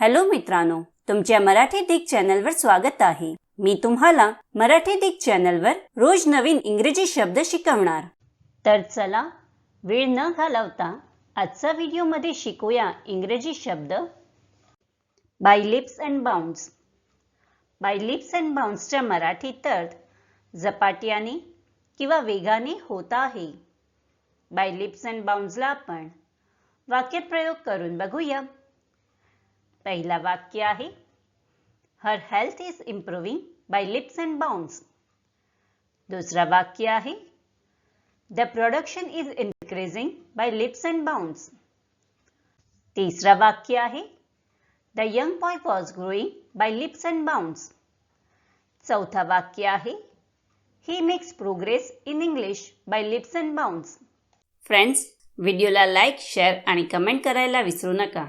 Hello मित्रांनो तुमच्या मराठी दिग चॅनलवर स्वागत आहे. मी तुम्हाला मराठी दिग चॅनलवर रोज नवीन इंग्रजी शब्द शिकवणार. तर चला वेळ न घालवता आजचा व्हिडिओमध्ये शिकूया इंग्रजी शब्द. By leaps and bounds by leaps and बाउंड्सच्या मराठीत अर्थ झपाट्याने किंवा वेगाने होत आहे. बाय लिप्स अँड बाउंड्सला आपण वाक्यप्रयोग करून बघूया. पहिला वाक्य आहे her health is improving by leaps and bounds दुसरा वाक्य आहे the production is increasing by leaps and bounds तिसरा वाक्य आहे the young boy was growing by leaps and bounds चौथा वाक्य आहे he makes progress in English by leaps and bounds friends व्हिडिओला लाईक शेअर आणि कमेंट करायला विसरू नका.